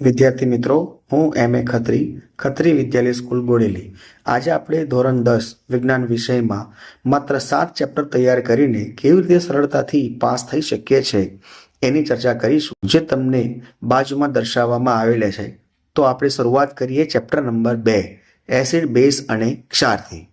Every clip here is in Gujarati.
વિદ્યાર્થી મિત્રો, હું M. A. Khatri Khatri Vidyalaya school Bodeli. આજે આપણે ધોરણ દસ, વિજ્ઞાન વિષયમાં માત્ર સાત ચેપ્ટર તૈયાર કરીને કેવી રીતે સરળતાથી પાસ થઈ શકીએ છે એની ચર્ચા કરીશું, જે તમને બાજુમાં દર્શાવવામાં આવેલા છે. તો આપણે શરૂઆત કરીએ ચેપ્ટર નંબર બે, એસિડ બેઝ અને ક્ષારથી.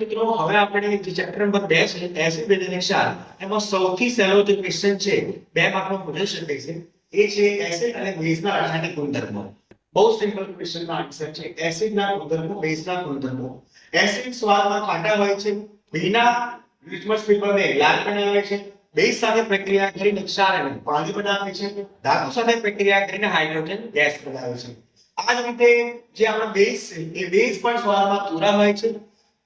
મિત્રો, હવે આપણે જે ચેપ્ટર નંબર બે છે, એસિડ બેઝ અને ક્ષાર, એમાં સૌથી સહેલો જે ક્વેશ્ચન છે, બે માર્કનો પૂછી શકે છે એ છે એસિડ અને બેઝના રાસાયણિક ગુણધર્મો. બહુ સિમ્પલ ક્વેશ્ચન નો આન્સર છે. એસિડના ગુણધર્મો બેઝના ગુણધર્મો. એસિડ સ્વાદમાં ખાટા હોય છે. ભીના લિટમસ પેપરને લાલ બનાવે છે. બેઝ સાથે પ્રક્રિયા કરીને ક્ષાર અને પાણી બનાવે છે. ધાતુ સાથે પ્રક્રિયા કરીને હાઇડ્રોજન ગેસ બનાવે છે. આ જ રીતે જે આપણો બેઝ છે, એ બેઝ પણ સ્વાદમાં તુરા હોય છે.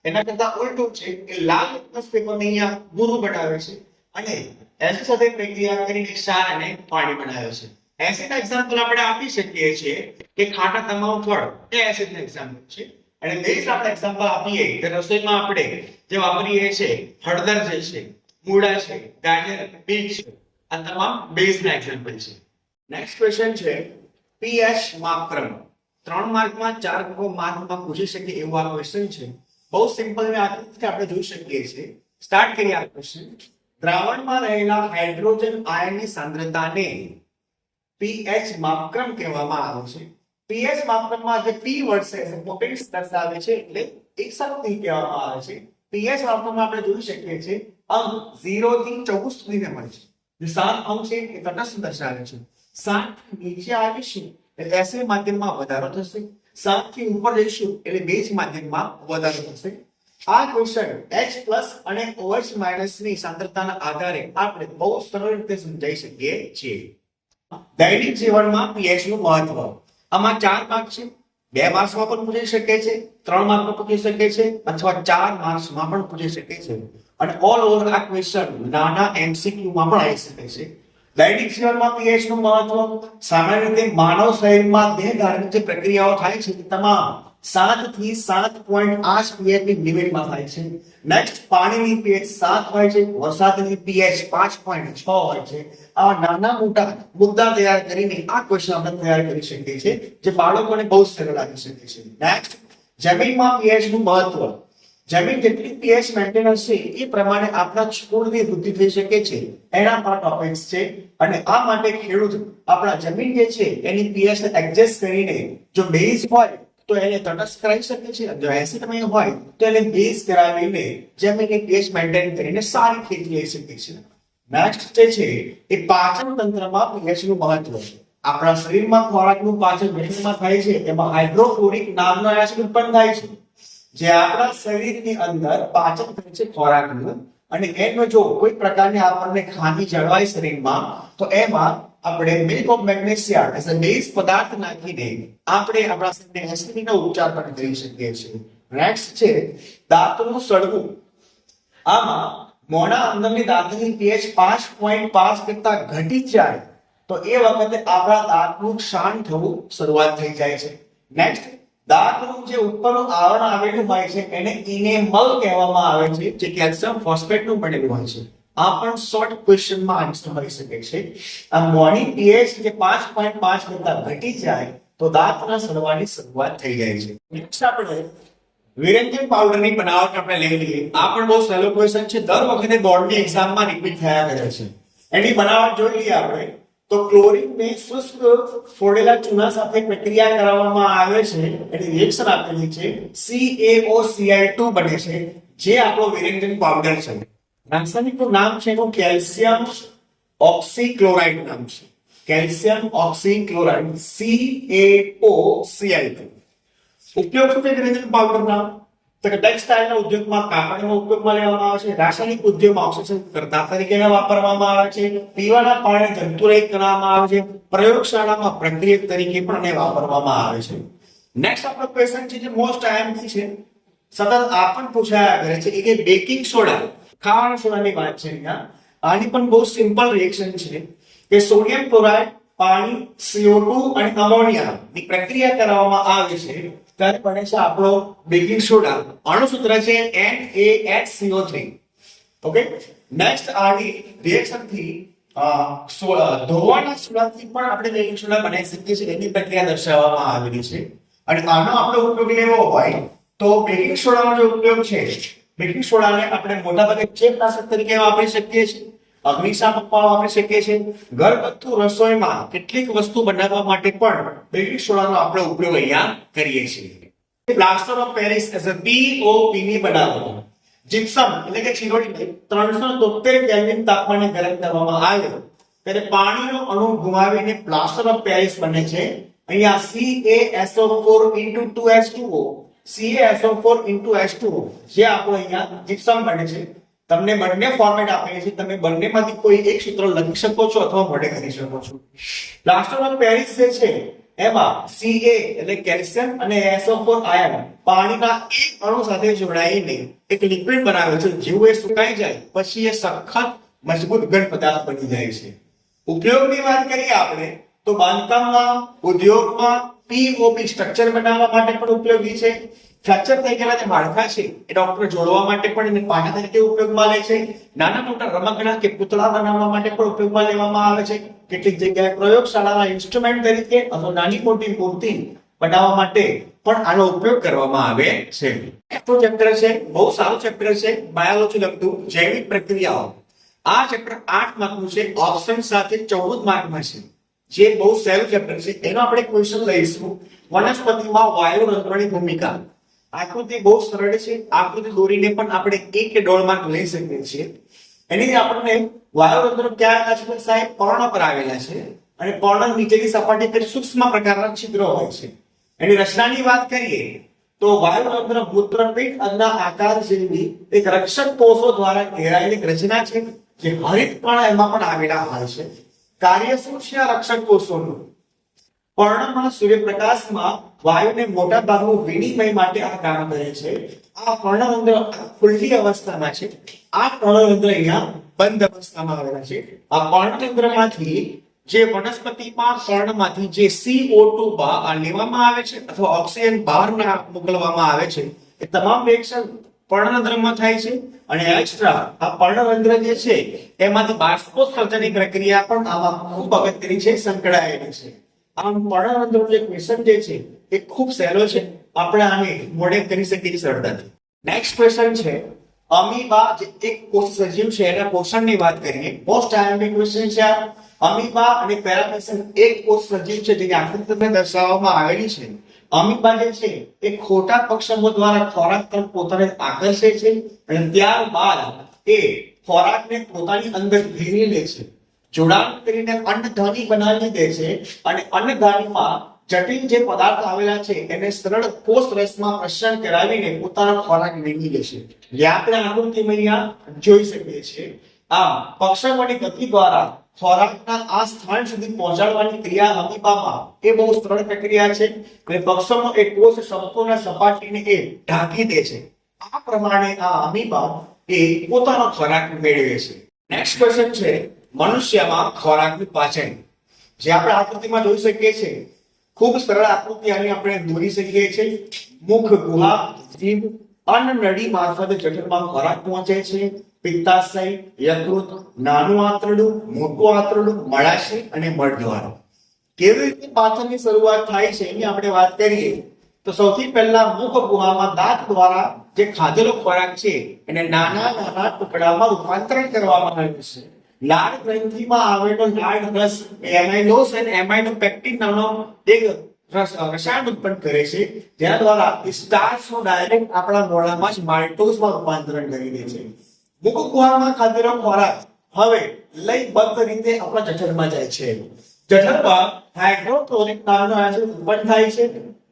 એના કરતા ઉલટું છે કે લાલ લિટમસ પેપરને અહીંયા ભૂરું બનાવે છે. અને એસિડ સાથે પ્રક્રિયા કરીને ક્ષાર અને પાણી બનાવ્યો છે. એસિડના એક્ઝામ્પલ આપણે આપી શકીએ છીએ કે ખાટા તમામ ફળ, એ એસિડના એક્ઝામ્પલ છે. અને બેઝ આપણે એક્ઝામ્પલ આપીએ કે રસોઈમાં આપણે જે વાપરીએ છે હળદર જે છે, મૂળા છે, ગાજર, બીટ છે, આ તમામ બેઝના એક્ઝામ્પલ છે. નેક્સ્ટ ક્વેશ્ચન છે પીએચ માપક્રમ. ત્રણ માર્કમાં ચાર માર્કમાં પૂછી શકે એવો આ ક્વેશ્ચન છે. બહુ સિમ્પલ મેં આકૃતિથી આપણે જોઈ શકીએ છીએ. સ્ટાર્ટ કરીએ આ ક્વેશ્ચન દ્રાવણમાં રહેલા હાઇડ્રોજન આયનની સાંદ્રતાને પીએચ માપક્રમ કહેવામાં આવે છે. પીએચ માપક્રમમાં જે પી વર્ડ છે પોટેન્સ દર્શાવે છે, એટલે એક શક્તિ કહેવામાં આવે છે. પીએચ માપક્રમમાં આપણે જોઈ શકીએ છીએ અંક 0 થી 14 સુધીને મળે છે. જે સાત અંક છે, એ તટસ્થ દર્શાવે છે. સાત નીચે આવીશું, એટલે એસે માધ્યમમાં વધારો થશે. સાતથી ઉપર જઈશું, એટલે બેઝ માધ્યમમાં વધારો થશે. આ ક્વેશ્ચન H અને OH ની સાંદ્રતાના આધારે આપણે બહુ સરળ રીતે સમજાઈ શકીએ છીએ. દૈનિક જીવનમાં pH નું મહત્વ. આમાં ચાર માર્ક છે. બે માર્ક્સમાં પણ પૂછી શકે છે, ત્રણ માર્કમાં પૂછી શકે છે, અથવા ચાર માર્ક્સમાં પણ પૂછી શકે છે. અને ઓલ ઓવર આ ક્વેશ્ચન નાના એમસીક્યુ માં પણ આવી શકે છે. દૈનિક જીવનમાં pH નું મહત્વ સામાન્ય રીતે માનવ શરીરમાં દેહ ધારણ જે પ્રક્રિયાઓ થાય છે તમામ સાતથી સાત પોઈન્ટ આઠ પીએચની લિમિટમાં થાય છે. નેક્સ્ટ પાણીની પીએચ સાત હોય છે, વરસાદની પીએચ પાંચ પોઈન્ટ છ હોય છે. આવા નાના મોટા મુદ્દા તૈયાર કરીને આ ક્વેશ્ચન આપણે તૈયાર કરી શકીએ છીએ, જે બાળકોને બહુ સરળ લાગી શકે છે. નેક્સ્ટ જમીનમાં પીએચનું મહત્વ. જમીન જેટલી પીએચ મેન્ટેન હશે એ પ્રમાણે આપણા છોડની વૃદ્ધિ થઈ શકે છે. એના પર ટોપિક્સ છે. અને આ માટે ખેડૂત આપણા જમીન જે છે, એની પીએચ એડજસ્ટ કરીને જો બેઝ હોય તો એને તટસ્થ કરાવી શકે છે. જો એસિડમય હોય, તો એને બેઝ કરાવીને જમીનની pH મેન્ટેન કરીને સારી ખેતી લઈ શકે છે. નેક્સ્ટ જે છે, એ પાચન તંત્રમાં pH નું મહત્વ છે. આપણા શરીરમાં ખોરાકનું પાચન જમીનમાં થાય છે, એમાં હાઇડ્રોફ્લોરિક નામનો એસિડ ઉત્પન્ન થાય છે. જે આપણા શરીરની અંદર પાચન થાય છે ખોરાકનું. અને એનો જો કોઈ પ્રકારની આપણને ખામી જળવાય શરીરમાં, તો એમાં આપણે milk of magnesia as a base પદાર્થ નાખીને આપણે આપણા શરીરને એસિડિટીનો ઉપચાર પણ કરી શકીએ છીએ. નેક્સ્ટ છે દાંતનું સળવું આમાં મોણા અંદરની દાંતની પીએચ પાંચ પોઈન્ટ પાંચ કરતા ઘટી જાય તો એ વખતે આપણા દાંતનું ક્ષાણ થવું શરૂઆત થઈ જાય છે. નેક્સ્ટ દાંતનું જે ઉપરનું આવરણ આવેલું હોય છે એને ઇનેમલ કહેવામાં આવે છે, જે કેલ્શિયમ ફોસ્ફેટનું બનેલું હોય છે. આ પણ શોર્ટ ક્વેશ્ચનમાં આન્સર હોઈ શકે છે. આ મોર્નિંગ પીએચ જે પાંચ પોઈન્ટ પાંચ કરતા ઘટી જાય તો દાંતના સડવાની શરૂઆત થઈ જાય છે. નેક્સ્ટ આપણે વિરંજન પાવડરની બનાવટ આપણે લઈ લઈએ. આ પણ બહુ સહેલો ક્વેશ્ચન છે. દર વખતે બોર્ડની એક્ઝામમાં રિપીટ થયા કરે છે. એની બનાવટ જોઈ લઈએ આપણે. તો ક્લોરીનને શુષ્ક ફોડેલા ચૂના સાથે પ્રક્રિયા કરાવવામાં આવે છે. એની રિએક્શન આપેલી છે. CaOCl2 બને છે. જે આપણો વિરંજન પાવડર છે. રાસાયણિકનું નામ છે એનું કેલ્શિયમ ઓક્સીક્લોરાઇડ નામ છે. કેલ્શિયમ ઓક્સીક્લોરાઇડ CaOCl2 ઉપયોગ શું છે? વિરંજન પાવડરના તો કે ટેક્સટાઇલના ઉદ્યોગમાં કાપડનો ઉપયોગમાં લેવામાં આવે છે. રાસાયણિક ઉદ્યોગમાં ઓક્સિજન કરતા તરીકે વાપરવામાં આવે છે. પીવાના પાણી જંતુરહિત કરવામાં આવે છે. પ્રયોગશાળામાં પ્રક્રિયક તરીકે પણ એને વાપરવામાં આવે છે. નેક્સ્ટ આપણો ક્વેશ્ચન છે જે મોસ્ટ આઈએમપી છે. સતત આ પણ પૂછાયા કરે છે. કે બેકિંગ સોડા ખાવાના સોડાની વાત છે અહીંયા. આની પણ બહુ સિમ્પલ રિએક્શન છે કે સોડિયમ ક્લોરાઇડ પાણી CO2 અને અમોનિયા ની પ્રક્રિયા કરવામાં આવે છે. ત્યારે બને છે આપણો બેકિંગ સોડા અણુસૂત્ર છે NaHCO3 ઓકે નેક્સ્ટ આની રિએક્શનથી ધોવાના સોડાથી પણ આપણે બેકિંગ સોડા બનાવી શકીએ છીએ. એની પ્રક્રિયા દર્શાવવામાં આવેલી છે. અને આનો આપણે ઉપયોગ લેવો હોય તો બેકિંગ સોડાનો જે ઉપયોગ છે. બેકિંગ સોડાને આપણે મોટાભાગે ચેપનાશક તરીકે વાપરી શકીએ છીએ. અગ્નિશામકમાં વાપરી શકીએ છીએ. ઘરગથ્થુ રસોઈમાં કેટલીક વસ્તુ બનાવવા માટે પણ બેકિંગ સોડાનો આપણે ઉપયોગ અહીંયા કરીએ છીએ. Plaster of Paris as a POP ની બનાવટ જિપ્સમ એટલે કે ચીરોડી ત્રણસો તોતેર કેલ્વિન તાપમાને ગરમ કરવામાં આવે. ત્યારે પાણીનો અણુ ગુમાવીને પ્લાસ્ટર ઓફ પેરિસ બને છે. અહીંયા CaSO4 into 2H2O CaSO4 into H2O જે આપણો અહીંયા જીપ્સમ બને છે. તમને બંને ફોર્મેટ આપેલી છે. તમે બંનેમાંથી કોઈ એક સૂત્ર લખી શકો છો અથવા મોડે કરી શકો છો. લાસ્ટ ઓફ પેરિસ જે છે, એમાં Ca એટલે કેલ્શિયમ અને SO4 આયન પાણીના એક અણુ સાથે જોડાઈને એક લિક્વિડ બનાવે છે. જેવું એ સુકાઈ જાય, પછી એ સખત મજબૂત ઘન પદાર્થ બની જાય છે. ઉપયોગની વાત કરીએ આપણે, તો બાંધકામમાં, ઉદ્યોગમાં પીઓપી સ્ટ્રક્ચર બનાવવા માટે પણ ઉપયોગી છે. ફ્રેક્ચર થઈ ગયેલા જે માળખા છે, એ ડોક્ટર જોડવા માટે પણ એને પાટા તરીકે ઉપયોગમાં લે છે. નાના મોટા રમકડા કે પૂતળા બનાવવા માટે પણ ઉપયોગમાં લેવામાં આવે છે. કેટલીક જગ્યાએ પ્રયોગશાળાના ઇન્સ્ટ્રુમેન્ટ તરીકે અથવા નાની મોટી મૂર્તિ બનાવવા માટે પણ આનો ઉપયોગ કરવામાં આવે છે. આપણું ચેપ્ટર છે, બહુ સારું ચેપ્ટર છે બાયોલોજી લગતું જૈવિક પ્રક્રિયાઓ. આ ચેપ્ટર આઠ માર્કનું છે ઓપ્શન સાથે ચૌદ માર્કમાં છે. જે બહુ સહેલું ચેપ્ટર છે, એનો આપણે ક્વેશ્ચન લઈશું. વનસ્પતિમાં વાયુ તંત્રની ભૂમિકા. આકૃતિ બહુ સરળ છે, આકૃતિ દોરીને પણ આપણે એક કે દોઢ માર્ક લઈ શકીએ છીએ. એની આપણને વાયુતંત્ર ક્યાં આવેલા છે સાહેબ? પર્ણ પર આવેલા છે. અને પર્ણ નીચેની સપાટી પર સૂક્ષ્મ પ્રકારના છિદ્રો હોય છે. એની રચનાની વાત કરીએ, તો વાયુતંત્ર મૂત્રપિંડ અંગના આકાર જેવી એક રક્ષક કોષો દ્વારા ઘેરાયેલી રચના છે, જે હરિત પણ એમાં પણ આવેલા હોય છે. કાર્ય શું છે રક્ષક કોષોનું પર્ણમાં સૂર્યપ્રકાશમાં વાયુને મોટા ભાગનું વિનિમય માટે આ કામ કરે છે. આ પર્ણરંધ્ર ખુલ્લી અવસ્થામાં છે. આ પર્ણરંધ્ર અહીંયા બંધ અવસ્થામાં આવેલા છે. આ પર્ણરંધ્રમાંથી જે વનસ્પતિમાં પર્ણમાંથી જે CO2 બહાર લેવામાં આવે છે અથવા ઓક્સિજન બહાર મોકલવામાં આવે છે, એ તમામ રિએક્શન પર્ણરંધ્રમાં થાય છે અને એક્સ્ટ્રા આ પર્ણરંધ્ર જે છે, એમાંથી બાષ્પોત્સર્જનની પ્રક્રિયા પણ આમાં ખૂબ અગત્યની છે, સંકળાયેલી છે. આમ પર્ણરંધ્રનો જે ક્વેશ્ચન જે છે, એ ખૂબ સહેલો છે. આપણે આને મોડે કરી શકીએ સરળતાથી. નેક્સ્ટ ક્વેશ્ચન છે, અમીબા જે એક કોષ સજીવ છે, એના પોષણની વાત કરીએ. મોસ્ટ આઈએમપી ક્વેશ્ચન છે અમીબા અને પેરામેસન એક કોષ સજીવ છે, જેની આકૃતિ દર્શાવવામાં આવેલી છે. અમીબા જે છે એ ખોટા પક્ષમો દ્વારા ખોરાક તરફ પોતાને આકર્ષે છે અને ત્યારબાદ એ ખોરાકને પોતાની અંદર ઘેરી લે છે. જોડાણ કરીને અન્નધાની બનાવી દે છે અને અન્નધાનીમાં જટિલ જે પદાર્થ આવેલા છે એને સરળ કોષ રસમાં પ્રસરણ કરાવીને પોતાનો ખોરાક મેળવી લે છે. જે આપણે આકૃતિમાં જોઈ શકીએ છીએ આમ પક્ષમોની ગતિ દ્વારા ખોરાકના આ સ્થાન સુધી પહોંચાડવાની ક્રિયા અમીબામાં એ બહુ સરળ પ્રક્રિયા છે અને પક્ષમો એ કોષ સંપૂર્ણ સપાટીને એ ઢાંકી દે છે. આ પ્રમાણે આ અમીબા એ પોતાનો ખોરાક મેળવે છે. નેક્સ્ટ ક્વેશ્ચન છે, મનુષ્યમાં ખોરાકનું પાચન. જે આપણે આકૃતિમાં જોઈ શકીએ છીએ. ખૂબ સરળ આકૃતિ આની આપણે દોરી શકીએ છીએ. મુખ ગુહા, જીભ, અન્ન નળી મારફતે જઠરમાં ખોરાક પહોંચે છે. પિત્તાશય, યકૃત, નાનું આંતરડું, મોટું આંતરડું, મળાશય અને મળદ્વાર કેવી રીતે પાચનની શરૂઆત થાય છે એની આપણે વાત કરીએ, તો સૌથી પહેલા મુખ ગુહામાં દાંત દ્વારા જે ખાધેલો ખોરાક છે, એને નાના નાના ટુકડામાં રૂપાંતરણ કરવામાં આવે છે. લાળ ગ્રંથિમાં આવેલો લાળ રસ એમાઇલોસ અને એમાઇલોપેક્ટિન નામનો એક રસ રસાયણ ઉત્પન્ન કરે છે, જેના દ્વારા સ્ટાર્ચનું ડાયરેક્ટ આપણા મોઢામાં જ માલ્ટોઝમાં રૂપાંતરણ કરી દે છે. મુખ ગુહામાં ખાધેલો ખોરાક. હવે લયબદ્ધ રીતે આપણા જઠરમાં જાય છે. જઠરમાં હાઇડ્રોક્લોરિક નામનો એસિડ ઉત્પન્ન થાય છે,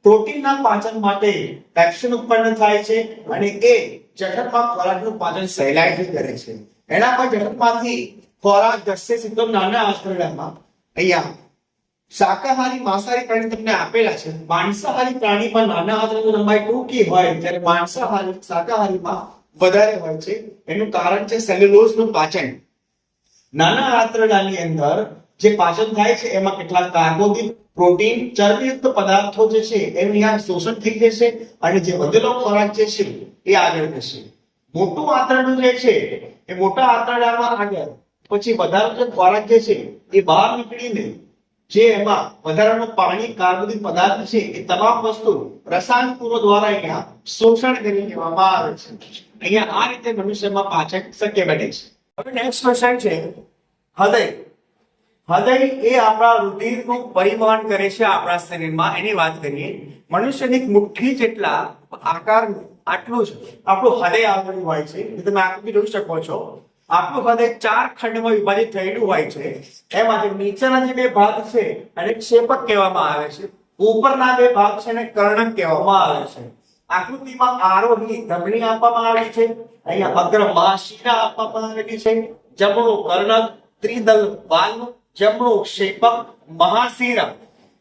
પ્રોટીનના પાચન માટે પેપ્સિન ઉત્પન્ન થાય છે અને એ જઠરમાં ખોરાકનું પાચન સહેલાઈથી કરે છે. એના પર જઠરમાંથી ખોરાક જશે સીધો નાના આંતરડામાં અહીંયા શાકાહારી, માંસાહારી પ્રાણી તમને આપેલા છે. માંસાહારી પ્રાણીમાં નાના આંતરડાની લંબાઈ ટૂંકી હોય, ત્યારે માંસાહારી, શાકાહારીમાં વધારે હોય છે. એનું કારણ છે સેલ્યુલોઝનું પાચન. નાના આંતરડાની અંદર જે પાચન થાય છે, એમાં કેટલાક કાર્બોદિત પ્રોટીન, ચરબીયુક્ત પદાર્થો જે છે, એનું અહીંયા શોષણ થઈ જશે અને જે વધેલો ખોરાક જે છે, એ આગળ જશે. મોટું આંતરડું જે છે, એ મોટા આંતરડામાં આગળ. પછી વધારે ખોરાક જે છે, એ બહાર નીકળીને જે એમાં વધારાનું પાણી, કાર્બોદિત પદાર્થ છે, એ તમામ વસ્તુ રસાયણ પૂર્વ દ્વારા અહીંયા શોષણ કરી લેવામાં આવે છે. અહીંયા આ રીતે મનુષ્યમાં પાચન શક્ય બને છે. હવે નેક્સ્ટ ક્વેશ્ચન છે, હૃદય. હૃદય એ આપણા રુધિરનું પરિવહન કરે છે આપણા શરીરમાં. એની વાત કરીએ, મનુષ્યની મુઠ્ઠી જેટલા આકારનું, આટલું જ આપણું હૃદય આવેલું હોય છે. તમે આકૃતિ જોઈ શકો છો. આપણું હૃદય ચાર ખંડમાં વિભાજિત થયેલું હોય છે. એમાંથી નીચેના જે બે ભાગ છે, એને ક્ષેપક કહેવામાં આવે છે. ઉપરના બે ભાગ છે એને કર્ણક કહેવામાં આવે છે. આકૃતિમાં આરોહી ધમની આપવામાં આવી છે. અહીંયા અગ્ર મહાશિરા આપવામાં આવેલી છે. જમણું કર્ણક, ત્રિદલ વાલ્વ. જમણું ક્ષેપક મહાશિરા.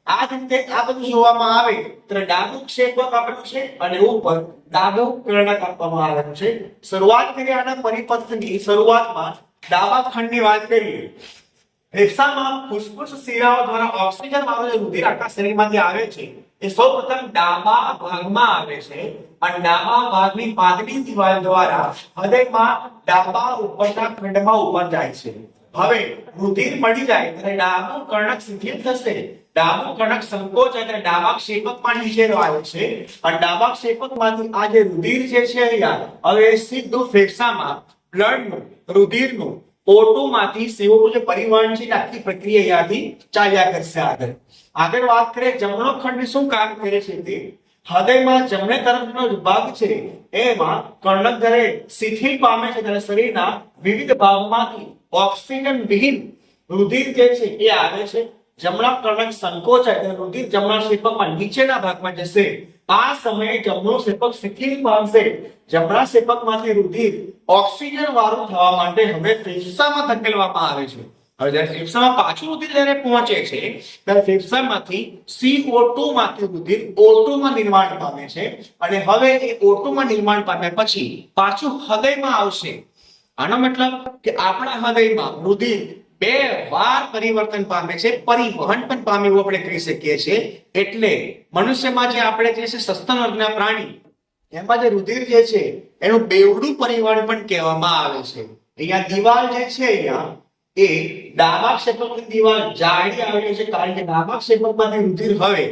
આ રીતે આ બધું જોવામાં આવે તો ડાબું ક્ષેપક આપેલું છે અને ઉપર ડાબુ કર્ણક આપવામાં આવેલું છે. શરૂઆત કરીએ આના પરિપથની શરૂઆતમાં ડાબા ખંડની વાત કરીએ. ફેફસામાં ફુસ્ફુસ શિરાઓ દ્વારા ઓક્સિજન વાળો જે રુધિર આખા શરીરમાંથી આવે છે. એ સૌપ્રથમ ડાબા ભાગમાં આવે છે અને ડાબા ભાગની પાતળી દિવાલ દ્વારા હૃદયમાં ડાબા ઉપરના ખંડમાં ઉપર જાય છે. હવે રુધિર મળી જાય ત્યારે ડાબું કર્ણક શિથિલ થશે. ડાબું કણક સંકોચાય ત્યારે ડાબા ક્ષેપકમાં નીચે આવે છે. અને ડાબા ક્ષેપકમાંથી આ જે રુધિર જે છે અહીંયા, હવે સીધું ફેફસામાં, બ્લડનું, રુધિરનું, ઓટોમાંથી સેવોનું જે પરિવહન છે આખી પ્રક્રિયા અહીંયાથી ચાલ્યા કરશે આગળ. આગળ વાત કરીએ, જમણો ખંડ શું કામ કરે છે તે? હૃદયમાં જમણે તરફનો ભાગ છે, એમાં કર્ણક જ્યારે શિથિલ પામે છે, ત્યારે શરીરના વિવિધ ભાગમાંથી ઓક્સિજન વિહીન રુધિર જે છે, એ આવે છે. જમણા કર્ણક સંકોચાય ત્યારે રુધિર જમણા શેપકમાં નીચેના ભાગમાં જશે. આ સમયે જમણું શેપક શિથિલ પામશે જમણા શેપકમાંથી રુધિર ઓક્સિજન વાળું થવા માટે હવે ફેફસામાં ધકેલવામાં આવે છે. હવે જ્યારે ફેફસામાં પાછું રુધિર જ્યારે પહોંચે છે, ત્યારે ફેફસામાંથી CO2 માંથી રુધિર O2 માં નિર્માણ પામે છે. અને હવે એ O2 માં નિર્માણ પામ્યા પછી પાછું હૃદયમાં આવશે. આનો મતલબ કે આપણા હૃદયમાં રુધિર બે વાર પરિવર્તન પામે છે, પરિવહન પણ પામે એવું આપણે કહી શકીએ છીએ. એટલે મનુષ્યમાં જે આપણે જે છે સસ્તન વર્ગના પ્રાણી, એમાં જે રુધિર જે છે, એનું બેવડું પરિવહન પણ કહેવામાં આવે છે. અહીંયા દિવાલ જે છે અહીંયા, એ ડાબા ક્ષેપકની દિવાલ જાડી આવેલી છે, કારણ કે ડાબા ક્ષેપકમાંથી રુધિર હવે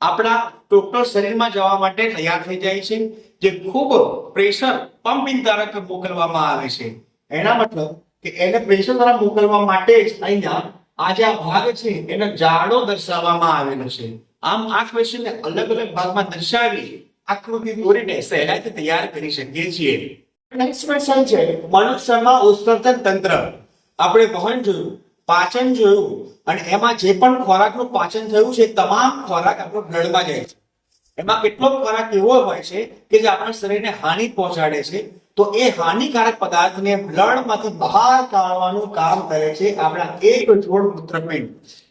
આપણા ટોટલ શરીરમાં જવા માટે તૈયાર થઈ જાય છે, જે ખૂબ પ્રેશર પંપિંગ દ્વારા મોકલવામાં આવે છે. એના મતલબ કે એને પ્રેશર દ્વારા મોકલવા માટે જ અહીંયા આ જે આ ભાગ છે, એનો જાડો દર્શાવવામાં આવેલો છે. આમ આ ક્વેશ્ચનને અલગ અલગ ભાગમાં દર્શાવી આકૃતિ દોરીને સહેલાઈથી તૈયાર કરી શકીએ છીએ. નેક્સ્ટ ક્વેશ્ચન છે મનુષ્યમાં ઉત્સર્જન તંત્ર. આપણે વહન જોયું, પાચન જોયું, અને એમાં જે પણ ખોરાકનું પાચન થયું છે તમામ ખોરાક આપણો બ્લડમાં જાય છે. એમાં કેટલો ખોરાક એવો હોય છે કે જે આપણા શરીરને હાનિ પહોંચાડે છે તો એ હાનિકારક પદાર્થને બ્લડમાંથી બહાર કાઢવાનું કામ કરે છે આપણા એક જોડ મૂત્રપિંડ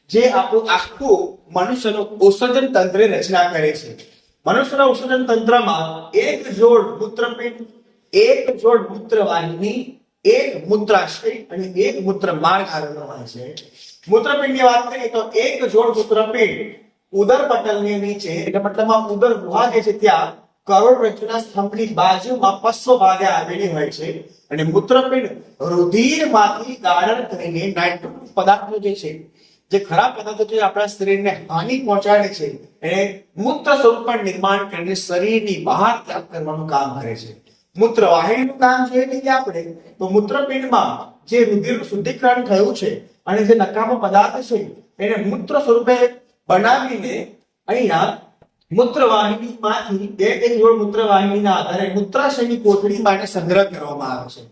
જે આપણું આખું મનુષ્યનું ઉત્સર્જન તંત્ર રચના કરે છે. મનુષ્યના ઉત્સર્જન તંત્રમાં એક જોડ મૂત્રપિંડ એક જોડ મૂત્રવાહિની, એક મૂત્રાશય અને એક મૂત્ર માર્ગ આવેલો હોય છે. મૂત્રપિંડની વાત કરીએ તો એક જોડ મૂત્રપિંડ ઉદર પટલની નીચે, એટલે મતલબમાં ઉદર ગુહા જે છે ત્યાં કરોડરજ્જુના સ્તંભની બાજુમાં પશ્વ ભાગે આવેલી હોય છે અને મૂત્રપિંડ રુધિરમાંથી ગાળણ કરીને નાઇટ્રોજન પદાર્થો જે છે, જે ખરાબ પદાર્થો જે આપણા શરીરને હાનિ પહોંચાડે છે, એને મૂત્ર સ્વરૂપમાં નિર્માણ કરીને શરીરની બહાર ત્યાગ કરવાનું કામ કરે છે. મૂત્ર વાહિનીનું કામ જોઈએ લઈએ આપણે, તો મૂત્રપિંડમાં જે રુધિરનું શુદ્ધિકરણ થયું છે અને જે નકામો પદાર્થ છે, એને મૂત્ર સ્વરૂપે બનાવીને અહીંયા મૂત્રવાહિનીમાંથી બે એક જોડ મૂત્રવાહિનીના આધારે મૂત્રાશયની કોથળી માટે સંગ્રહ કરવામાં આવે છે.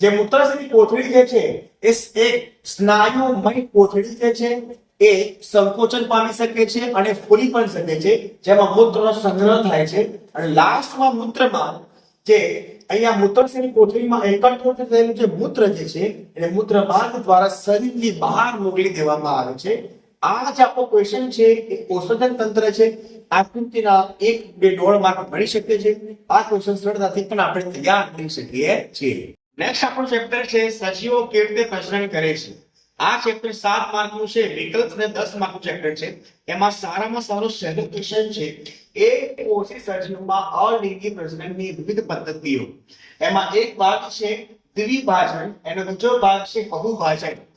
જે મૂત્રાશયની કોથળી જે છે, એ એક સ્નાયુમય કોથળી જે છે, એ સંકોચન પામી શકે છે અને ફૂલી પણ શકે છે. જેમાં મૂત્રનો સંગ્રહ થાય છે. અને લાસ્ટમાં મૂત્રમાં જે અહીંયા મૂત્રાશયની કોથળીમાં એકત્રિત થયેલું જે મૂત્ર જે છે, એને મૂત્ર માર્ગ દ્વારા શરીરની બહાર મોકલી દેવામાં આવે છે. આ જે આપણો ક્વેશ્ચન છે, એ પોષણ તંત્ર છે. આકૃતિના એક બે દોઢ માર્ક મળી શકે છે. આ ક્વેશ્ચન સરળતાથી પણ આપણે તૈયાર કરી શકીએ છીએ. નેક્સ્ટ આપણું ચેપ્ટર છે, સજીવો કેવી રીતે પ્રજનન કરે છે. આ ચેપ્ટર સાત માર્કનું છે, વિકલ્પ અને દસ માર્કનું ચેપ્ટર છે. એમાં સારામાં સારું સહેલું ક્વેશ્ચન છે. એ કોષી સજીવમાં અલિંગી પ્રજનનની વિવિધ પદ્ધતિઓ. એમાં એક ભાગ છે દ્વિભાજન એનો બીજો ભાગ છે બહુભાજન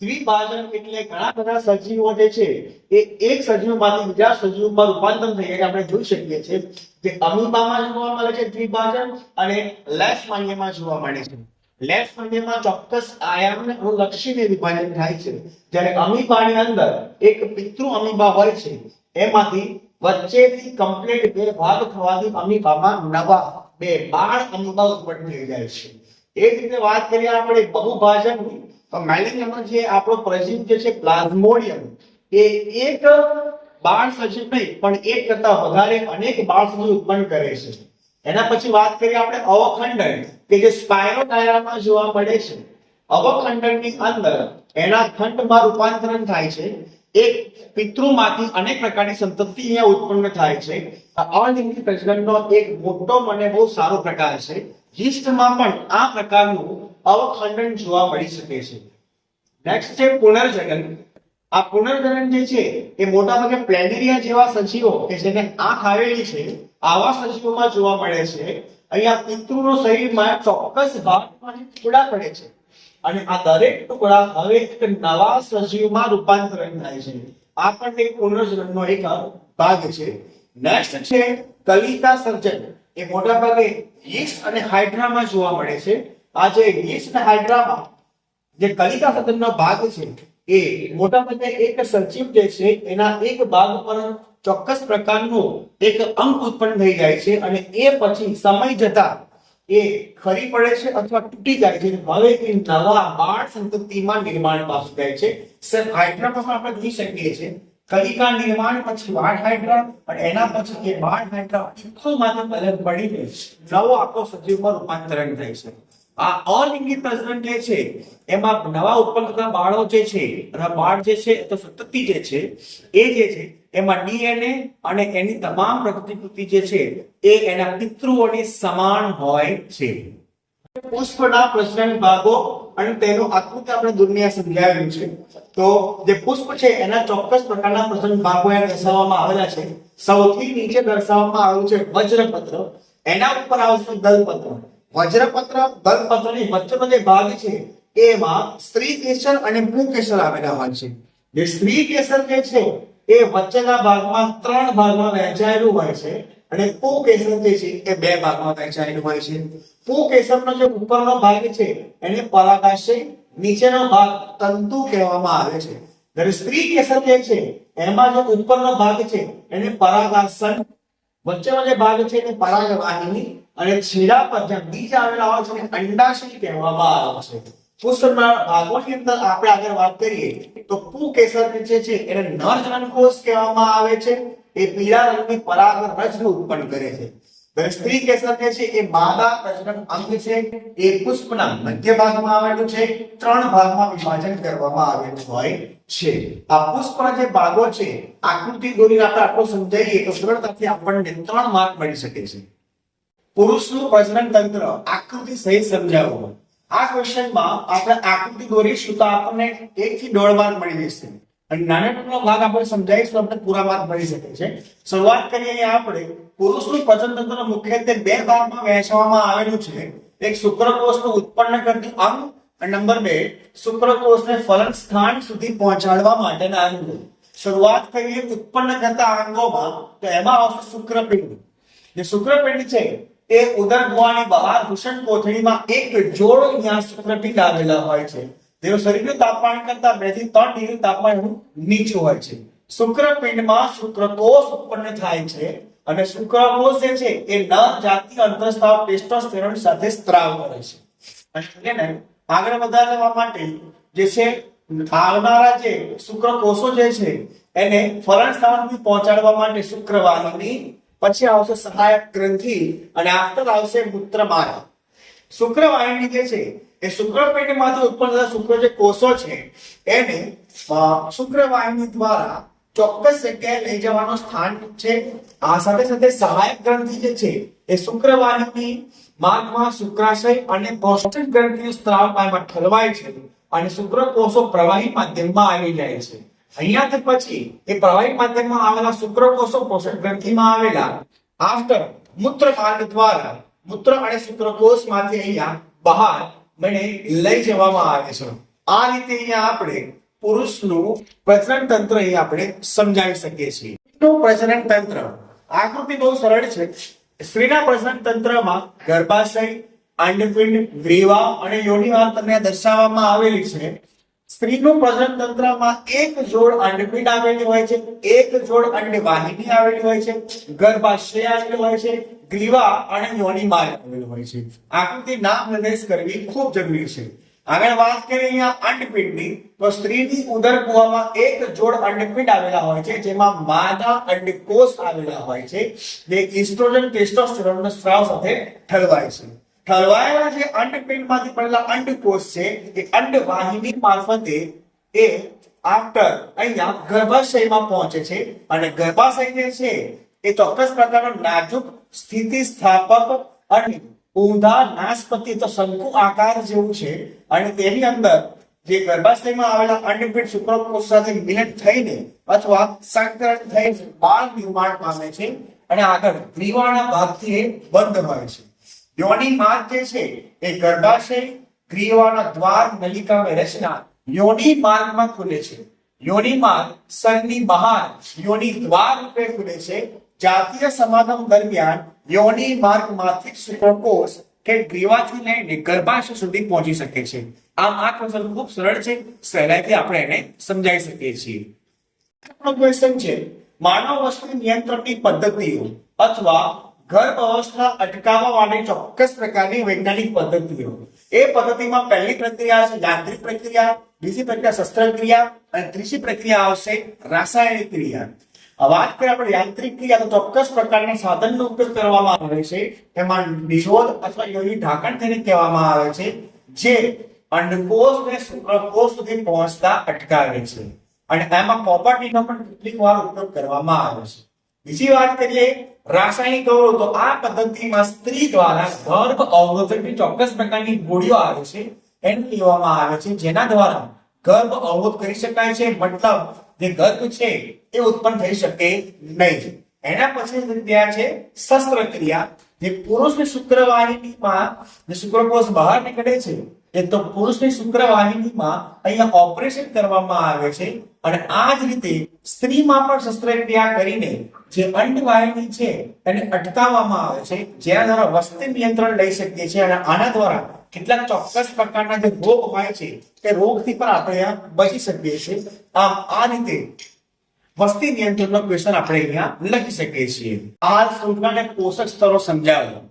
દ્વિભાજન એટલે ઘણા બધા સજીવો જે છે, એ એક સજીવમાંથી બીજા સજીવમાં રૂપાંતર થઈ જાય આપણે જોઈ શકીએ છીએ કે અમીબામાં જોવા મળે છે દ્વિભાજન અને લેશમાન્યમાં જોવા મળે છે. લેશમાન્યમાં ચોક્કસ આયામને લક્ષીને વિભાજન થાય છે. જ્યારે અમીબાની અંદર એક પિતૃ અમીબા હોય છે, એમાંથી વચ્ચેથી કમ્પ્લીટ બે ભાગ થવાથી અમીબામાં નવા બે બાળ અમીબા ઉત્પન્ન થઈ જાય છે. એ રીતે વાત કરીએ આપણે બહુભાજનની. તો મેલેનિયમનો જે આપણો પ્રજીવ જે છે, પ્લાઝ્મોડિયમ, એ એક બાળ સજીવ નહીં, પણ એક કરતા વધારે અનેક બાળ સજીવ ઉત્પન્ન કરે છે. એના પછી વાત કરીએ આપણે અવખંડન, કે જે સ્પાયરોડાયરામાં જોવા મળે છે. અવખંડનની અંદર એના ખંડમાં રૂપાંતરણ થાય છે. એક પિતૃમાંથી અનેક પ્રકારની સંતતિ અહીંયા ઉત્પન્ન થાય છે. આ અલિંગી પ્રજનનનો એક મોટો મને બહુ સારો પ્રકાર છે. યીસ્ટમાં પણ આ પ્રકારનું અવખંડન જોવા મળી શકે છે. નેક્સ્ટ છે પુનર્જનન. આ પુનર્જનન જે છે, એ મોટાભાગે પ્લેનેરિયા જેવા સજીવો કે જેને આંખ આવેલી છે, આવા સજીવોમાં જોવા મળે છે. અહીંયા પિતૃનો શરીરમાં ચોક્કસ ભાગમાં ટુકડા પડે છે. અને આ દરેક ટુકડા હવે એક નવા સજીવમાં રૂપાંતરણ થાય છે. આ પણ એક પુનર્જનનનો એક ભાગ છે. નેક્સ્ટ છે કલિકા સર્જન એ મોટાભાગે યીસ્ટ અને હાઇડ્રામાં જોવા મળે છે. આ જે યીસ્ટ અને હાઇડ્રામાં જે કલિકા સદનનો ભાગ છે, એ મોટા ભાગે એક સજીવ જે છે, એના એક ભાગ પર ચોક્કસ પ્રકારનો એક અંક ઉત્પન્ન થઈ જાય છે અને એ પછી સમય જતા એ ખરી પડે છે અથવા તૂટી જાય છે. હવે એ નવા બાળ સંતતિમાં નિર્માણ પામી જાય છે. સર હાઇડ્રામાં પણ આપણે જોઈ શકીએ છીએ. કલિકા નિર્માણ પછી બાળ હાઇડ્રા અને એના પછી એ બાળ હાઇડ્રા ઇથોમાંથી અલગ પડીને નવો આખો સજીવમાં રૂપાંતરણ થાય છે. આ અલિંગી પ્રજનન જે છે, એમાં નવા ઉત્પન્ન થતા બાળો જે છે, અને બાળ જે છે તો સતતિ જે છે, એ જે છે, એમાં ડીએનએ અને એની તમામ પ્રતિકૃતિ જે છે, એ એના પિતૃઓની સમાન હોય છે. પુષ્પના પ્રજનન ભાગો અને તેનું આકૃતિ આપણે દુનિયા સમજાવ્યું છે. તો જે પુષ્પ છે, એના ચોક્કસ પ્રકારના પ્રજનન ભાગો અહીંયા દર્શાવવામાં આવેલા છે. સૌથી નીચે દર્શાવવામાં આવ્યું છે વજ્રપત્ર. એના ઉપર આવશે દલપત્ર. વજ્રપત્ર, દલપત્રની વચ્ચેનો જે ભાગ છે, એમાં સ્ત્રી કેસર અને પુંકેસર આવેલા હોય છે. જે સ્ત્રી કેસર જે છે, એ વચ્ચેના ભાગમાં ત્રણ ભાગમાં વહેંચાયેલું હોય છે. અને પુંકેસર જે છે એ બે ભાગમાં વહેંચાયેલું હોય છે. પુંકેસરનો જે ઉપરનો ભાગ છે, એને પરાગાશય નીચેનો ભાગ તંતુ કહેવામાં આવે છે. જ્યારે સ્ત્રી કેસર જે છે, એમાં જે ઉપરનો ભાગ છે, એને પરાગાસન વચ્ચેનો જે ભાગ છે, એને પરાગવાહિની અને છેડા પર જે બીજ આવેલા હોય છે, એને અંડાશય કહેવામાં આવે છે. પુષ્પના ભાગોની અંદર આપણે આગળ વાત કરીએ, તો પુકેસર જે છે, એને નરજનન કોષ કહેવામાં આવે છે. એ પીળા રંગની પરાગરજનું ઉત્પન્ન કરે છે. સ્ત્રી કેસર જે છે, એ માદા પ્રજનન અંગ છે, એ પુષ્પના મધ્ય ભાગમાં આવેલું છે, ત્રણ ભાગમાં વિભાજન કરવામાં આવેલું હોય છે. આ પુષ્પના જે ભાગો છે, આકૃતિ દોરીને આપણે આટલું સમજાવીએ તો સરળતાથી આપણને ત્રણ માર્ક મળી શકે છે. પુરુષનું પ્રજનન તંત્ર આકૃતિ સહિત સમજાવો. આ ક્વેશ્ચનમાં આપણે આકૃતિ દોરીશું તો આપણને એક થી દોઢ માર્ક મળી જશે. નાનકડો ભાગ આપણે સમજાવીશું આપણે પૂરા માર્ક શકે છે શરૂઆત કરીએ આપણે. પુરુષનું તંત્ર મુખ્યત્વે બે ભાગમાં વહેંચવામાં આવેલું છે. એક શુક્રકોષનું ઉત્પન્ન કરતું અંગ અને નંબર બે, શુક્રકોષને ફલન સ્થાન સુધી પહોંચાડવા માટેના અંગો. શરૂઆત કરીએ ઉત્પન્ન કરતા અંગોમાં, તો એમાં આવશે શુક્રપિંડ. જે શુક્રપિંડ છે, એ ઉદર ગુહાની બહાર, વૃષણ કોથળીમાં એક જોડ અહીંયા શુક્રપિંડ આવેલા હોય છે. તેનું શરીરનું તાપમાન કરતા બેથી ત્રણ ડિગ્રી તાપમાન નીચું હોય છે. શુક્રપિંડમાં શુક્રકોષ ઉત્પન્ન થાય છે અને શુક્રકોષ જે છે એ નર જાતિ અંતઃસ્ત્રાવ ટેસ્ટોસ્ટેરોન સાથે સ્ત્રાવ કરે છે. એને આગળ વધારવા માટે જે છે, આવનારા જે શુક્રકોષો જે છે એને ફરણ સ્થાન સુધી પહોંચાડવા માટે શુક્રવાહિની પછી આવશે સહાયક ગ્રંથિ અને આફ્ટર આવશે મૂત્રમાર્ગ શુક્રવાહિની જે છે એ શુક્રપેટમાંથી ઉત્પન્ન થતા શુક્ર જે કોષો છે, એને શુક્રવાહિની દ્વારા ચોક્કસ જગ્યાએ લઈ જવાનો સ્થાન છે. આ સાથે સાથે સહાયક ગ્રંથિ જે છે, એ શુક્રવાહિની માર્ગમાં શુક્રાશય અને પ્રોસ્ટેટ ગ્રંથિનું સ્ત્રાવ પાયમાં ઠલવાય છે અને શુક્રકોષો પ્રવાહી માધ્યમમાં આવી જાય છે. અહીંયાથી પછી એ પ્રવાહી માધ્યમમાં આવેલા શુક્રકોષો પોષક ગ્રંથિમાં આવેલા આફ્ટર મૂત્ર માર્ગ દ્વારા મૂત્ર અને શુક્રકોષમાંથી અહીંયા બહાર મને લઈ જવામાં આવે છે. આ રીતે અહીંયા આપણે પુરુષનું પ્રજનન તંત્ર અહીં આપણે સમજાવી શકીએ છીએ. પ્રજનન તંત્ર. આકૃતિ બહુ સરળ છે. સ્ત્રીના પ્રજનન તંત્રમાં ગર્ભાશય, અંડપિંડ, ગ્રીવા અને યોનિવાર તમને દર્શાવવામાં આવેલી છે. સ્ત્રીનું પ્રજનન તંત્રમાં એક જોડ અંડપિંડ આવેલી હોય છે, એક જોડ અંડવાહિની આવેલી હોય છે, ગર્ભાશય આવેલું હોય છે ગ્રીવા અને યોની માર્ગ આવેલું હોય છે. આકૃતિ નામ નિર્દેશ કરવી ખૂબ જરૂરી છે. આગળ વાત કરીએ અહીંયા અંડપિંડની તો સ્ત્રીની ઉદર કુવામાં એક જોડ અંડપિંડ આવેલા હોય છે, જેમાં માદા અંડકોષ આવેલા હોય છે, જે ઇસ્ટ્રોજન ટેસ્ટોસ્ટેરોનના સ્ત્રાવ સાથે ઠલવાય છે. ઠલવાયેલા જે અંડપિંડમાંથી પડેલા અંડકોષ છે, એ અંડવાહિની મારફતે એ આફ્ટર અહીંયા ગર્ભાશયમાં પહોંચે છે. અને ગર્ભાશય જે છે, એ ચોક્કસ પ્રકારનો નાજુક સ્થિતિ સ્થાપક અને ઊંધા નાસપતિ તો શંકુ આકાર જેવું છે. અને તેની અંદર જે ગર્ભાશયમાં આવેલા અંડપિંડ શુક્રકોષ સાથે મિલન થઈને અથવા સંકરણ થઈને બાળ નિર્માણ પામે છે. અને આગળ ગ્રીવાના ભાગથી એ બંધ હોય છે. યોની માર્ગ જે છે એ ગર્ભાશય ગ્રીવાના દ્વાર નલિકામાં રચના યોની માર્ગમાં ખુલે છે. યોની માર્ગ સનની બહાર, યોની દ્વાર રૂપે ખુલે છે. જાતીય સમાગમ દરમિયાન યોની માર્ગમાંથી શુક્રકોષ કે ગ્રીવાથી લઈને ગર્ભાશય સુધી પહોંચી શકે છે. આમ આ ક્વેશ્ચન ખૂબ સરળ છે. સહેલાઈથી આપણે એને સમજાવી શકીએ છીએ. આપણો ક્વેશ્ચન છે, માનવ વસ્તુ નિયંત્રણની પદ્ધતિઓ અથવા ગર્ભ અવસ્થા અટકાવવા માટે ચોક્કસ પ્રકારની વૈજ્ઞાનિક પદ્ધતિઓ. એ પદ્ધતિમાં પહેલી પ્રક્રિયા છે યાંત્રિક પ્રક્રિયા, બીજી પ્રક્રિયા શસ્ત્રક્રિયા અને ત્રીજી પ્રક્રિયા આવશે રાસાયણિક ક્રિયા. વાત કરીએ આપણે યાંત્રિક ક્રિયા તો ચોક્કસ પ્રકારના સાધનનો ઉપયોગ કરવામાં આવે છે. એમાં નિશોધ અથવા યોની ઢાંકણ તેને કહેવામાં આવે છે, જે અંડકોષ ને શુક્રકોષ સુધી પહોંચતા અટકાવે છે. અને એમાં કોપરટીનો પણ કેટલીક વાર ઉપયોગ કરવામાં આવે છે. બીજી વાત કરીએ રાસાયણિક અવરોધ તો આ પદ્ધતિમાં સ્ત્રી દ્વારા ગર્ભ અવરોધકની ચોક્કસ પ્રકારની ગોળીઓ આવે છે, એને લેવામાં આવે છે, જેના દ્વારા ગર્ભ અવરોધ કરી શકાય છે, મતલબ જે ગર્ભ છે એ ઉત્પન્ન થઈ શકે નહીં. એના પછી ત્યાં છે, શસ્ત્રક્રિયા. જે પુરુષની શુક્રવાહિનીમાં જે શુક્રકોષ બહાર નીકળે છે એ તો પુરુષની શુક્રવાહિનીમાં અહીંયા ઓપરેશન કરવામાં આવે છે અને આ જ રીતે સ્ત્રીમાં પણ શસ્ત્રક્રિયા કરીને જે અંડવાહિની છે એને અટકાવવામાં આવે છે. જેના દ્વારા વસ્તી નિયંત્રણ લઈ શકીએ છીએ અને આના દ્વારા કેટલાક ચોક્કસ પ્રકારના જે રોગ હોય છે તે રોગથી પણ આપણે બચી શકીએ છીએ. આમ આ રીતે વસ્તી નિયંત્રણનો ક્વેશ્ચન આપણે અહીંયા લખી શકીએ છીએ. આ શૃંખલાને પોષક સ્તરો સમજાવ્યો.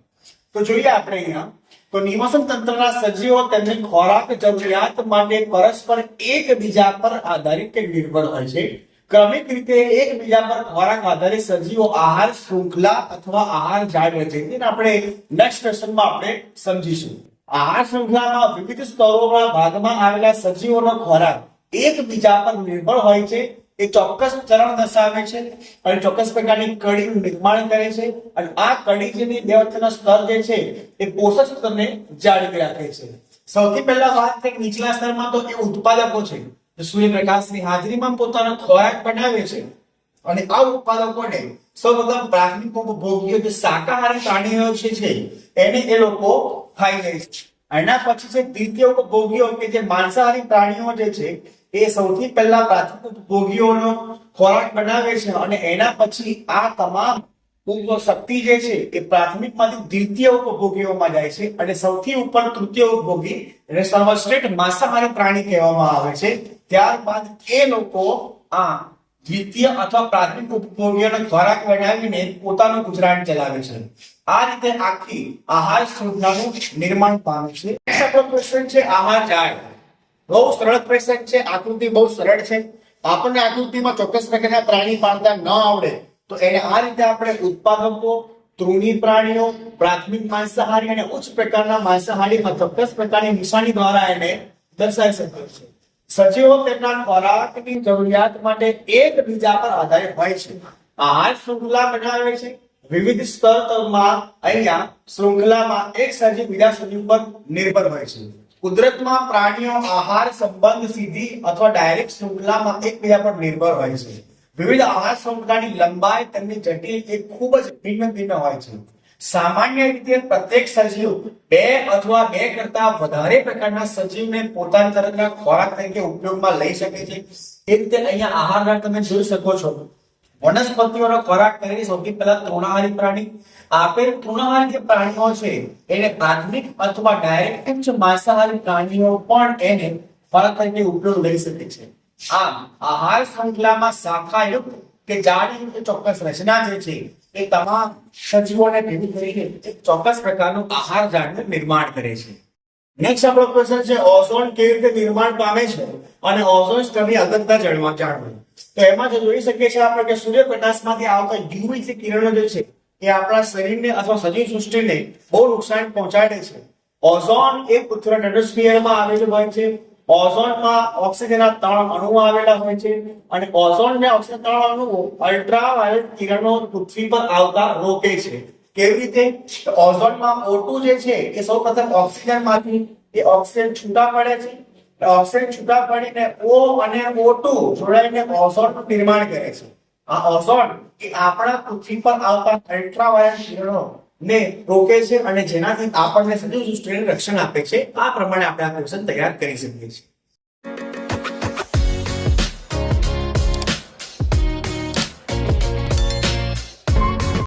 તો જોઈએ આપણે અહીંયા તો નિવસન તંત્રના સજીવો તેમની ખોરાક જરૂરિયાત માટે પરસ્પર એકબીજા પર આધારિત કે નિર્ભર હોય છે. ક્રમિક રીતે એકબીજા પર ખોરાક આધારિત સજીવો આહાર શૃંખલા અથવા આહાર જાળવે છે. તેને આપણે નેક્સ્ટ સેશનમાં આપણે સમજીશું. આહાર શૃંખલામાં વિવિધ સ્તરોના ભાગમાં આવેલા સજીવોનો ખોરાક એકબીજા પર નિર્ભર હોય છે. એ ચોક્કસ ચરણ દર્શાવે છે અને ચોક્કસ પ્રકારની કડીનું નિર્માણ કરે છે અને આ કડી જેની દેવતાના સ્તર જે છે એ પોષક સ્તરને જાળવી રાખે છે. સૌથી પહેલા વાત કરીએ નીચલા સ્તરમાં તો એ ઉત્પાદકો છે. સૂર્યપ્રકાશની હાજરીમાં પોતાનો ખોરાક બનાવે છે અને આ ઉત્પાદકોને સૌપ્રથમ પ્રાથમિક ઉપભોગ્ય જે શાકાહારી પ્રાણીઓ છે એને એ લોકો ખાઈ જાય છે. એના પછી છે દ્વિતીય ઉપભોગીઓ કે જે માંસાહારી પ્રાણીઓ જે છે એ સૌથી પહેલા પ્રાથમિક ઉપભોગીઓનો ખોરાક બનાવે છે અને એના પછી આ તમામ શક્તિ જે છે એ પ્રાથમિકમાંથી દ્વિતીય ઉપભોગીઓમાં જાય છે અને સૌથી ઉપર તૃતીય ઉપભોગી એને સર્વશ્રેષ્ઠ માંસાહારી પ્રાણી કહેવામાં આવે છે. ત્યારબાદ એ લોકો આ દ્વિતીય અથવા પ્રાથમિક ઉપભોગીઓનો ખોરાક બનાવીને પોતાનું ગુજરાન ચલાવે છે. આ રીતે આખી આહાર શૃંખલાનું નિર્માણ પામે છે. આપણો question છે, આહાર જાળ. બહુ સરળ question છે, આકૃતિ બહુ સરળ છે. આપણને આકૃતિમાં ચોક્કસ પ્રકારના પ્રાણી પાળતા ન આવડે, તો એને આ રીતે આપણે ઉત્પાદકો, તૃણી પ્રાણીઓ, પ્રાથમિક માંસાહારી અને ઉચ્ચ પ્રકારના માંસાહારીમાં ચોક્કસ પ્રકારની નિશાની દ્વારા એને દર્શાવી શકીએ છીએ સજીવો તેમના ખોરાકની જરૂરિયાત માટે એકબીજા પર આધારિત હોય છે. આહાર શૃંખલા બનાવે છે. વિવિધ સ્તરમાં અહીંયા શૃંખલામાં એક સજીવ બીજા સજીવ પર નિર્ભર હોય છે. કુદરતમાં પ્રાણીઓ આહાર સંબંધ સીધી અથવા ડાયરેક્ટ શૃંખલામાં એકબીજા પર નિર્ભર હોય છે. વિવિધ આહાર શૃંખલાની લંબાઈ તેમની જટિલ એ ખૂબ જ ભિન્ન ભિન્ન હોય છે. સામાન્ય રીતે પ્રત્યેક સજીવ બે અથવા બે કરતા વધારે પ્રકારના સજીવને પોતાના તરફના ખોરાક તરીકે ઉપયોગમાં લઈ શકે છે. એ રીતે અહીંયા આહારના તમે જોઈ શકો છો. વનસ્પતિઓનો ખોરાક તરીકે સૌથી પહેલા તૃણાહારી પ્રાણી. આપેલ તૃણાહારી જે પ્રાણીઓ છે, એને પ્રાથમિક અથવા ડાયરેક્ટ જ માંસાહારી પ્રાણીઓ પણ એને ખોરાક તરીકે ઉપયોગ લઈ શકે છે. આમ, આહાર શૃંખલામાં શાખાયુક્ત કે જાળયુક્ત ચોક્કસ રચના જે છે, એ તમામ સજીવોને ભેગી કરીને એક ચોક્કસ પ્રકારનું આહાર જાળનું નિર્માણ કરે છે. નેક્સ્ટ આપણો ક્વેશ્ચન છે ઓઝોન કેવી રીતે નિર્માણ પામે છે? અને ઓઝોન સ્તરની અગત્યતા જાણવા જાણવું. તો એમાં જે જોઈ શકીએ છીએ આપણે કે સૂર્યપ્રકાશમાંથી આવતા યુવી જે કિરણો જે છે, એ આપણા શરીરને અથવા સજીવ સૃષ્ટિને બહુ નુકસાન પહોંચાડે છે. ઓઝોન એ પૃથ્વીના એટમોસ્ફિયરમાં આવેલું હોય છે. ઓઝોનમાં ઓક્સિજનના ત્રણ અણુઓ આવેલા હોય છે. અને ઓઝોન ને ઓક્સિજન ત્રણ અણુઓ અલ્ટ્રાવાયોલેટ કિરણો પૃથ્વી પર આવતા રોકે છે. કેવી રીતે? ઓઝોનમાં ઓટુ જે છે, એ સૌપ્રથમ ઓક્સિજનમાંથી, એ ઓક્સિજન છૂટા પડે છે. ઓક્સિજન છૂટા પડીને O અને O2 જોડાઈને ઓઝોનનું નિર્માણ કરે છે. આ ઓઝોન એ આપણા પૃથ્વી પર આવતા અલ્ટ્રાવાયોલેટ કિરણો ને રોકે છે અને જેનાથી આપણને સજીવ સૃષ્ટિને રક્ષણ આપે છે. આ પ્રમાણે આપણે આ ક્વેશ્ચન તૈયાર કરી શકીએ છીએ.